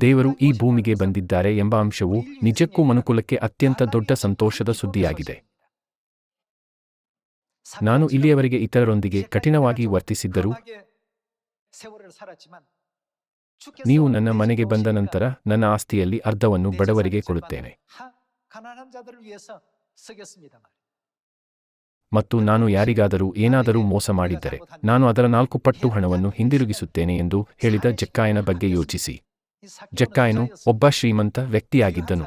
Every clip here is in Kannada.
ದೇವರು ಈ ಭೂಮಿಗೆ ಬಂದಿದ್ದಾರೆ ಎಂಬ ಅಂಶವು ನಿಜಕ್ಕೂ ಮನುಕುಲಕ್ಕೆ ಅತ್ಯಂತ ದೊಡ್ಡ ಸಂತೋಷದ ಸುದ್ದಿಯಾಗಿದೆ. ನಾನು ಇಲ್ಲಿಯವರೆಗೆ ಇತರರೊಂದಿಗೆ ಕಠಿಣವಾಗಿ ವರ್ತಿಸಿದ್ದರು ನೀವು ನನ್ನ ಮನೆಗೆ ಬಂದ ನಂತರ ನನ್ನ ಆಸ್ತಿಯಲ್ಲಿ ಅರ್ಧವನ್ನು ಬಡವರಿಗೆ ಕೊಡುತ್ತೇನೆ. ಮತ್ತು ನಾನು ಯಾರಿಗಾದರೂ ಏನಾದರೂ ಮೋಸ ಮಾಡಿದ್ದರೆ ನಾನು ಅದರ ನಾಲ್ಕು ಪಟ್ಟು ಹಣವನ್ನು ಹಿಂದಿರುಗಿಸುತ್ತೇನೆ ಎಂದು ಹೇಳಿದ ಜಕ್ಕಾಯನ ಬಗ್ಗೆ ಯೋಚಿಸಿ. ಜಕ್ಕಾಯನು ಒಬ್ಬ ಶ್ರೀಮಂತ ವ್ಯಕ್ತಿಯಾಗಿದ್ದನು.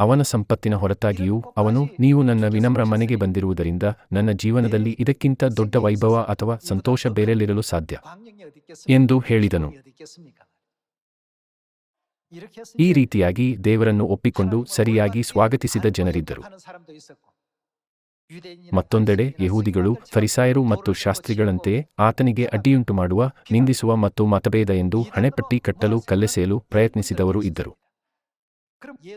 ಅವನ ಸಂಪತ್ತಿನ ಹೊರತಾಗಿಯೂ ಅವನು ನೀವು ನನ್ನ ವಿನಮ್ರ ಮನೆಗೆ ಬಂದಿರುವುದರಿಂದ ನನ್ನ ಜೀವನದಲ್ಲಿ ಇದಕ್ಕಿಂತ ದೊಡ್ಡ ವೈಭವ ಅಥವಾ ಸಂತೋಷ ಬೇರೆಲಿರಲು ಸಾಧ್ಯ ಎಂದು ಹೇಳಿದನು. ಈ ರೀತಿಯಾಗಿ ದೇವರನ್ನು ಒಪ್ಪಿಕೊಂಡು ಸರಿಯಾಗಿ ಸ್ವಾಗತಿಸಿದ ಜನರಿದ್ದರು. ಮತ್ತೊಂದೆಡೆ ಯಹೂದಿಗಳು ಫರಿಸಾಯರು ಮತ್ತು ಶಾಸ್ತ್ರಿಗಳಂತೆಯೇ ಆತನಿಗೆ ಅಡ್ಡಿಯುಂಟು ಮಾಡುವ ನಿಂದಿಸುವ ಮತ್ತು ಮತಭೇದ ಎಂದು ಹಣೆಪಟ್ಟಿ ಕಟ್ಟಲು ಕಲ್ಲೆಸೆಯಲು ಪ್ರಯತ್ನಿಸಿದವರು ಇದ್ದರು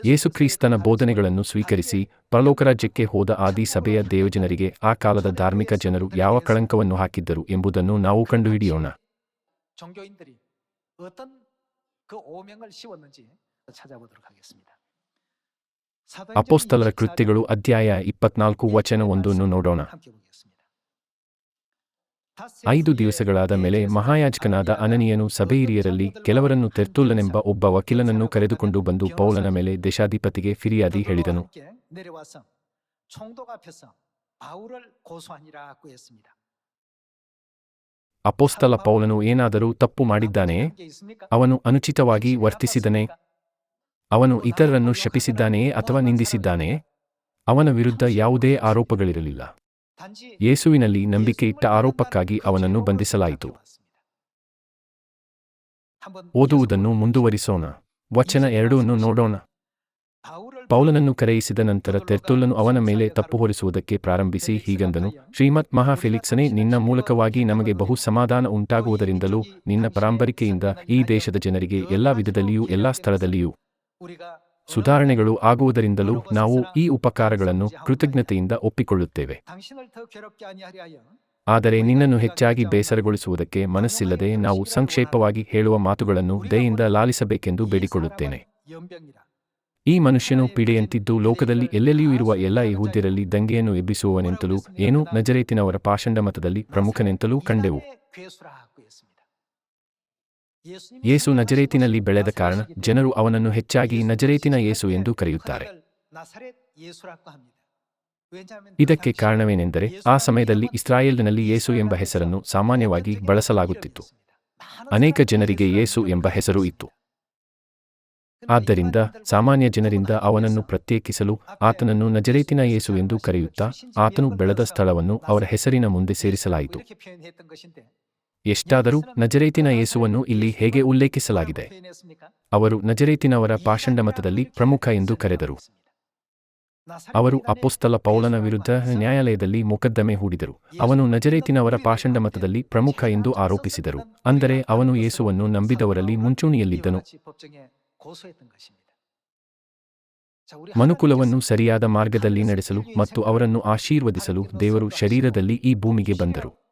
ಯೇಸುಕ್ರಿಸ್ತನ ಬೋಧನೆಗಳನ್ನು ಸ್ವೀಕರಿಸಿ ಪರಲೋಕರಾಜ್ಯಕ್ಕೆ ಹೋದ ಆದಿ ಸಭೆಯ ದೇವಜನರಿಗೆ ಆ ಕಾಲದ ಧಾರ್ಮಿಕ ಜನರು ಯಾವ ಕಳಂಕವನ್ನು ಹಾಕಿದ್ದರು ಎಂಬುದನ್ನು ನಾವು ಕಂಡುಹಿಡಿಯೋಣ 종교인들이 어떤 그 오명을 씌웠는지 찾아보도록 하겠습니다. ಅಪೋಸ್ತಲರ ಕೃತ್ಯಗಳು ಅಧ್ಯಾಯ ಇಪ್ಪತ್ನಾಲ್ಕು ವಚನ ಒಂದನ್ನು ನೋಡೋಣ. ಐದು ದಿವಸಗಳಾದ ಮೇಲೆ ಮಹಾಯಾಜಕನಾದ ಅನನಿಯನು ಸಭೆಹಿರಿಯರಲ್ಲಿ ಕೆಲವರನ್ನು ತೆರ್ತುಲ್ಲನೆಂಬ ಒಬ್ಬ ವಕೀಲನನ್ನು ಕರೆದುಕೊಂಡು ಬಂದು ಪೌಲನ ಮೇಲೆ ದೇಶಾಧಿಪತಿಗೆ ಫಿರಿಯಾದಿ ಹೇಳಿದನು. ಅಪೋಸ್ತಲ ಪೌಲನು ಏನಾದರೂ ತಪ್ಪು ಮಾಡಿದ್ದಾನೆ? ಅವನು ಅನುಚಿತವಾಗಿ ವರ್ತಿಸಿದನೇ? ಅವನು ಇತರರನ್ನು ಶಪಿಸಿದ್ದಾನೆಯೇ ಅಥವಾ ನಿಂದಿಸಿದ್ದಾನೆಯೇ? ಅವನ ವಿರುದ್ಧ ಯಾವುದೇ ಆರೋಪಗಳಿರಲಿಲ್ಲ. ಯೇಸುವಿನಲ್ಲಿ ನಂಬಿಕೆ ಇಟ್ಟ ಆರೋಪಕ್ಕಾಗಿ ಅವನನ್ನು ಬಂಧಿಸಲಾಯಿತು. ಓದುವುದನ್ನು ಮುಂದುವರಿಸೋಣ. ವಚನ ಎರಡೂನ್ನು ನೋಡೋಣ. ಪೌಲನನ್ನು ಕರೆಯಿಸಿದ ನಂತರ ತೆರ್ತುಲ್ಲನು ಅವನ ಮೇಲೆ ತಪ್ಪು ಹೊರಿಸುವುದಕ್ಕೆ ಪ್ರಾರಂಭಿಸಿ ಹೀಗಂದನು ಶ್ರೀಮತ್ ಮಹಾಫೆಲಿಕ್ಸನೇ, ನಿನ್ನ ಮೂಲಕವಾಗಿ ನಮಗೆ ಬಹು ಸಮಾಧಾನ ಉಂಟಾಗುವುದರಿಂದಲೂ ನಿನ್ನ ಪರಾಂಬರಿಕೆಯಿಂದ ಈ ದೇಶದ ಜನರಿಗೆ ಎಲ್ಲಾ ವಿಧದಲ್ಲಿಯೂ ಎಲ್ಲಾ ಸ್ಥಳದಲ್ಲಿಯೂ ಸುಧಾರಣೆಗಳು ಆಗುವುದರಿಂದಲೂ ನಾವು ಈ ಉಪಕಾರಗಳನ್ನು ಕೃತಜ್ಞತೆಯಿಂದ ಒಪ್ಪಿಕೊಳ್ಳುತ್ತೇವೆ. ಆದರೆ ನಿನ್ನನ್ನು ಹೆಚ್ಚಾಗಿ ಬೇಸರಗೊಳಿಸುವುದಕ್ಕೆ ಮನಸ್ಸಿಲ್ಲದೆ ನಾವು ಸಂಕ್ಷೇಪವಾಗಿ ಹೇಳುವ ಮಾತುಗಳನ್ನು ದಯೆಯಿಂದ ಲಾಲಿಸಬೇಕೆಂದು ಬೇಡಿಕೊಳ್ಳುತ್ತೇನೆ. ಈ ಮನುಷ್ಯನು ಪೀಡೆಯಂತಿದ್ದು ಲೋಕದಲ್ಲಿ ಎಲ್ಲೆಲ್ಲಿಯೂ ಇರುವ ಎಲ್ಲ ಯಹೂದ್ಯರಲ್ಲಿ ದಂಗೆಯನ್ನು ಎಬ್ಬಿಸುವವನೆಂತಲೂ ಏನೂ ನಜರೇತಿನವರ ಪಾಷಂಡ ಮತದಲ್ಲಿ ಪ್ರಮುಖನೆಂತಲೂ ಕಂಡೆವು. ಯೇಸು ನಜರೇತಿನಲ್ಲಿ ಬೆಳೆದ ಕಾರಣ ಜನರು ಅವನನ್ನು ಹೆಚ್ಚಾಗಿ ನಜರೇತಿನ ಯೇಸು ಎಂದು ಕರೆಯುತ್ತಾರೆ. ಇದಕ್ಕೆ ಕಾರಣವೇನೆಂದರೆ ಆ ಸಮಯದಲ್ಲಿ ಇಸ್ರಾಯೇಲ್ನಲ್ಲಿ ಯೇಸು ಎಂಬ ಹೆಸರನ್ನು ಸಾಮಾನ್ಯವಾಗಿ ಬಳಸಲಾಗುತ್ತಿತ್ತು. ಅನೇಕ ಜನರಿಗೆ ಯೇಸು ಎಂಬ ಹೆಸರು ಇತ್ತು. ಆದ್ದರಿಂದ ಸಾಮಾನ್ಯ ಜನರಿಂದ ಅವನನ್ನು ಪ್ರತ್ಯೇಕಿಸಲು ಆತನನ್ನು ನಜರೇತಿನ ಯೇಸು ಎಂದು ಕರೆಯುತ್ತಾ ಆತನು ಬೆಳೆದ ಸ್ಥಳವನ್ನು ಅವರ ಹೆಸರಿನ ಮುಂದೆ ಸೇರಿಸಲಾಯಿತು. ಎಷ್ಟಾದರೂ ನಜರೇತಿನ ಯೇಸುವನ್ನು ಇಲ್ಲಿ ಹೇಗೆ ಉಲ್ಲೇಖಿಸಲಾಗಿದೆ? ಅವರು ನಜರೇತಿನವರ ಪಾಷಂಡ ಮತದಲ್ಲಿ ಪ್ರಮುಖ ಎಂದು ಕರೆದರು. ಅವರು ಅಪೋಸ್ತಲ ಪೌಲನ ವಿರುದ್ಧ ನ್ಯಾಯಾಲಯದಲ್ಲಿ ಮೊಕದ್ದಮೆ ಹೂಡಿದರು. ಅವನು ನಜರೇತಿನವರ ಪಾಷಂಡ ಮತದಲ್ಲಿ ಪ್ರಮುಖ ಎಂದು ಆರೋಪಿಸಿದರು. ಅಂದರೆ ಅವನು ಯೇಸುವನ್ನು ನಂಬಿದವರಲ್ಲಿ ಮುಂಚೂಣಿಯಲ್ಲಿದ್ದನು. ಮನುಕುಲವನ್ನು ಸರಿಯಾದ ಮಾರ್ಗದಲ್ಲಿ ನಡೆಸಲು ಮತ್ತು ಅವರನ್ನು ಆಶೀರ್ವದಿಸಲು ದೇವರು ಶರೀರದಲ್ಲಿ ಈ ಭೂಮಿಗೆ ಬಂದರು.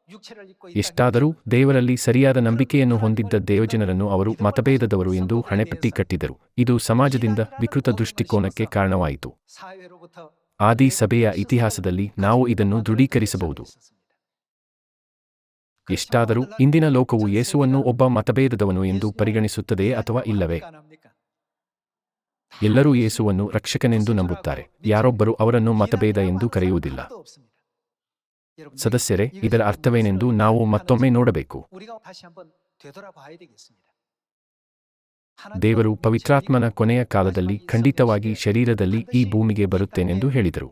ಎಷ್ಟಾದರೂ ದೇವರಲ್ಲಿ ಸರಿಯಾದ ನಂಬಿಕೆಯನ್ನು ಹೊಂದಿದ್ದ ದೇವಜನರನ್ನು ಅವರು ಮತಭೇದದವರು ಎಂದು ಹಣೆಪಟ್ಟಿ ಕಟ್ಟಿದರು. ಇದು ಸಮಾಜದಿಂದ ವಿಕೃತ ದೃಷ್ಟಿಕೋನಕ್ಕೆ ಕಾರಣವಾಯಿತು. ಆದಿ ಸಭೆಯ ಇತಿಹಾಸದಲ್ಲಿ ನಾವು ಇದನ್ನು ದೃಢೀಕರಿಸಬಹುದು. ಎಷ್ಟಾದರೂ ಇಂದಿನ ಲೋಕವು ಯೇಸುವನ್ನು ಒಬ್ಬ ಮತಭೇದದವನು ಎಂದು ಪರಿಗಣಿಸುತ್ತದೆ ಅಥವಾ ಇಲ್ಲವೇ? ಎಲ್ಲರೂ ಯೇಸುವನ್ನು ರಕ್ಷಕನೆಂದು ನಂಬುತ್ತಾರೆ. ಯಾರೊಬ್ಬರು ಅವರನ್ನು ಮತಭೇದ ಎಂದು ಕರೆಯುವುದಿಲ್ಲ. ಸದಸ್ಯರೇ ಇದರ ಅರ್ಥವೇನೆಂದು ನಾವು ಮತ್ತೊಮ್ಮೆ ನೋಡಬೇಕು. ದೇವರು ಪವಿತ್ರಾತ್ಮನ ಕೊನೆಯ ಕಾಲದಲ್ಲಿ ಖಂಡಿತವಾಗಿ ಶರೀರದಲ್ಲಿ ಈ ಭೂಮಿಗೆ ಬರುತ್ತೇನೆಂದು ಹೇಳಿದರು.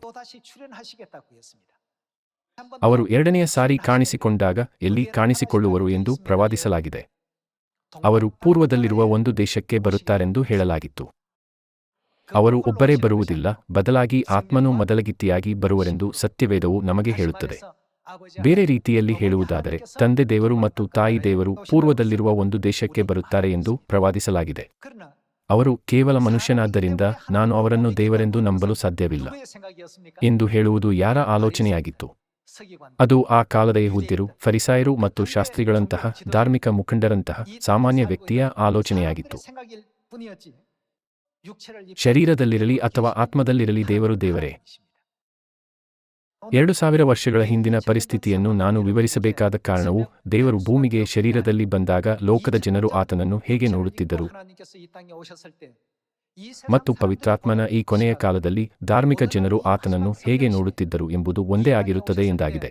ಅವರು ಎರಡನೆಯ ಸಾರಿ ಕಾಣಿಸಿಕೊಂಡಾಗ ಎಲ್ಲಿ ಕಾಣಿಸಿಕೊಳ್ಳುವರು ಎಂದು ಪ್ರವಾದಿಸಲಾಗಿದೆ. ಅವರು ಪೂರ್ವದಲ್ಲಿರುವ ಒಂದು ದೇಶಕ್ಕೆ ಬರುತ್ತಾರೆಂದು ಹೇಳಲಾಗಿತ್ತು. ಅವರು ಒಬ್ಬರೇ ಬರುವುದಿಲ್ಲ, ಬದಲಾಗಿ ಆತ್ಮನು ಮೊದಲಗಿತ್ತಿಯಾಗಿ ಬರುವರೆಂದು ಸತ್ಯವೇದವು ನಮಗೆ ಹೇಳುತ್ತದೆ. ಬೇರೆ ರೀತಿಯಲ್ಲಿ ಹೇಳುವುದಾದರೆ, ತಂದೆ ದೇವರು ಮತ್ತು ತಾಯಿ ದೇವರು ಪೂರ್ವದಲ್ಲಿರುವ ಒಂದು ದೇಶಕ್ಕೆ ಬರುತ್ತಾರೆ ಎಂದು ಪ್ರವಾದಿಸಲಾಗಿದೆ. ಅವರು ಕೇವಲ ಮನುಷ್ಯನಾದ್ದರಿಂದ ನಾನು ಅವರನ್ನು ದೇವರೆಂದು ನಂಬಲು ಸಾಧ್ಯವಿಲ್ಲ ಎಂದು ಹೇಳುವುದು ಯಾರ ಆಲೋಚನೆಯಾಗಿತ್ತು? ಅದು ಆ ಕಾಲದ ಯಹುದ್ಯರು, ಫರಿಸಾಯರು ಮತ್ತು ಶಾಸ್ತ್ರಿಗಳಂತಹ ಧಾರ್ಮಿಕ ಮುಖಂಡರಂತಹ ಸಾಮಾನ್ಯ ವ್ಯಕ್ತಿಯ ಆಲೋಚನೆಯಾಗಿತ್ತು. ಶರೀರದಲ್ಲಿರಲಿ ಅಥವಾ ಆತ್ಮದಲ್ಲಿರಲಿ ದೇವರು ದೇವರೇ. ಎರಡು ಸಾವಿರ ವರ್ಷಗಳ ಹಿಂದಿನ ಪರಿಸ್ಥಿತಿಯನ್ನು ನಾನು ವಿವರಿಸಬೇಕಾದ ಕಾರಣವು ದೇವರು ಭೂಮಿಗೆ ಶರೀರದಲ್ಲಿ ಬಂದಾಗ ಲೋಕದ ಜನರು ಆತನನ್ನು ಹೇಗೆ ನೋಡುತ್ತಿದ್ದರು? ಮತ್ತು ಪವಿತ್ರಾತ್ಮನ ಈ ಕೊನೆಯ ಕಾಲದಲ್ಲಿ ಧಾರ್ಮಿಕ ಜನರು ಆತನನ್ನು ಹೇಗೆ ನೋಡುತ್ತಿದ್ದರು ಎಂಬುದು ಒಂದೇ ಆಗಿರುತ್ತದೆ ಎಂದಾಗಿದೆ.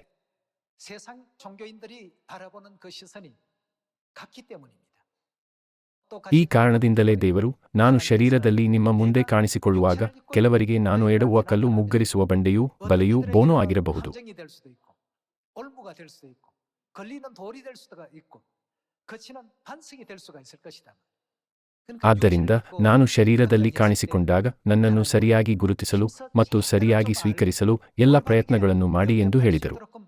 ಈ ಕಾರಣದಿಂದಲೇ ದೇವರು ನಾನು ಶರೀರದಲ್ಲಿ ನಿಮ್ಮ ಮುಂದೆ ಕಾಣಿಸಿಕೊಳ್ಳುವಾಗ ಕೆಲವರಿಗೆ ನಾನು ಎಡುವ ಕಲ್ಲು ಮುಗ್ಗರಿಸುವ ಬಂಡೆಯೂ ಬಲೆಯೂ ಬೋನೋ ಆಗಿರಬಹುದು. ಆದ್ದರಿಂದ ನಾನು ಶರೀರದಲ್ಲಿ ಕಾಣಿಸಿಕೊಂಡಾಗ ನನ್ನನ್ನು ಸರಿಯಾಗಿ ಗುರುತಿಸಲು ಮತ್ತು ಸರಿಯಾಗಿ ಸ್ವೀಕರಿಸಲು ಎಲ್ಲ ಪ್ರಯತ್ನಗಳನ್ನು ಮಾಡಿ ಎಂದು ಹೇಳಿದರು.